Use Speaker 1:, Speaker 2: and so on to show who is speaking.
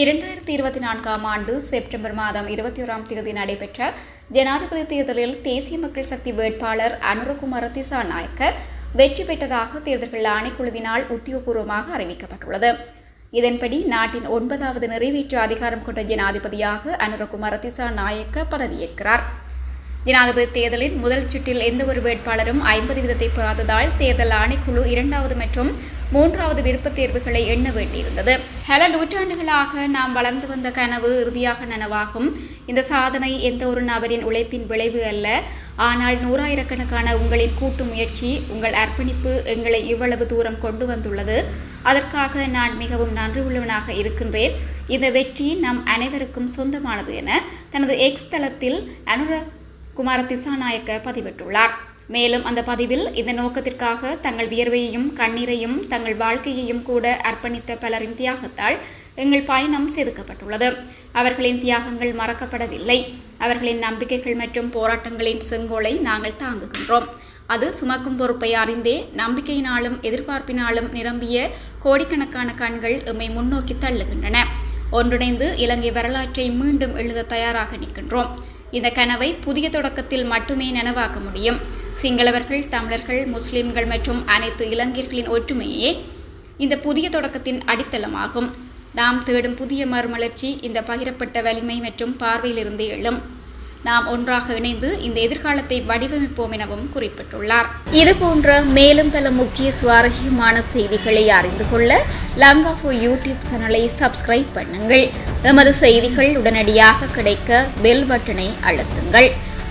Speaker 1: இரண்டாயிரத்தி இருபத்தி நான்காம் ஆண்டு செப்டம்பர் மாதம் இருபத்தி ஓராம் தேதி நடைபெற்ற ஜனாதிபதி தேர்தலில் தேசிய மக்கள் சக்தி வேட்பாளர் அனுரகுமார திசாநாயக்க வெற்றி பெற்றதாக தேர்தல்கள் ஆணைக்குழுவினால் உத்தியோகபூர்வமாக அறிவிக்கப்பட்டுள்ளது. இதன்படி நாட்டின் ஒன்பதாவது நிறைவேற்று அதிகாரம் கொண்ட ஜனாதிபதியாக அனுரகுமார திசாநாயக்க பதவியேற்கிறார். ஜனாதிபதி தேர்தலில் முதல் சுற்றில் எந்த ஒரு வேட்பாளரும் ஐம்பது வீதத்தை பெறாததால் தேர்தல் ஆணைக்குழு இரண்டாவது மற்றும் மூன்றாவது விருப்பத் தேர்வுகளை எண்ண வேண்டியிருந்தது. பல நூற்றாண்டுகளாக நாம் வளர்ந்து வந்த கனவு இறுதியாக நனவாகும். இந்த சாதனை எந்த ஒரு நபரின் உழைப்பின் விளைவு அல்ல. ஆனால் நூறாயிரக்கணக்கான உங்களின் கூட்டு முயற்சி உங்கள் அர்ப்பணிப்பு எங்களை இவ்வளவு தூரம் கொண்டு வந்துள்ளது. அதற்காக நான் மிகவும் நன்றி உள்ளவனாக இருக்கின்றேன். இந்த வெற்றி நம் அனைவருக்கும் சொந்தமானது என தனது எக்ஸ் தளத்தில் அனுர குமார திசாநாயக்க பதிவிட்டுள்ளார். மேலும் அந்த பதிவில் இந்த நோக்கத்திற்காக தங்கள் வியர்வையையும் கண்ணீரையும் தங்கள் வாழ்க்கையையும் கூட அர்ப்பணித்த பலரின் தியாகத்தால் எங்கள் பயணம் செதுக்கப்பட்டுள்ளது. அவர்களின் தியாகங்கள் மறக்கப்படவில்லை. அவர்களின் நம்பிக்கைகள் மற்றும் போராட்டங்களின் செங்கோலை நாங்கள் தாங்குகின்றோம். அது சுமக்கும் பொறுப்பை அறிந்தே நம்பிக்கையினாலும் எதிர்பார்ப்பினாலும் நிரம்பிய கோடிக்கணக்கான கண்கள் எம்மை முன்னோக்கி தள்ளுகின்றன. ஒன்றிணைந்து இலங்கை வரலாற்றை மீண்டும் எழுத தயாராக நிற்கின்றோம். இந்த கனவை புதிய தொடக்கத்தில் மட்டுமே நனவாக்க முடியும். சிங்களவர்கள் தமிழர்கள் முஸ்லிம்கள் மற்றும் அனைத்து இளைஞர்களின் ஒற்றுமையே இந்த புதிய தொடக்கத்தின் அடித்தளமாகும். நாம் தேடும் புதிய மறுமலர்ச்சி இந்த பகிரப்பட்ட வலிமை மற்றும் பார்வையிலிருந்து எழும். நாம் ஒன்றாக இணைந்து இந்த எதிர்காலத்தை வடிவமைப்போம் எனவும் குறிப்பிட்டுள்ளார். இது போன்ற மேலும் பல முக்கிய சுவாரஸ்யமான செய்திகளை அறிந்து கொள்ள லங்காஃபோ யூடியூப் சேனலை சப்ஸ்கிரைப் பண்ணுங்கள். எமது செய்திகள் உடனடியாக கிடைக்க பெல் பட்டனை அழுத்துங்கள்.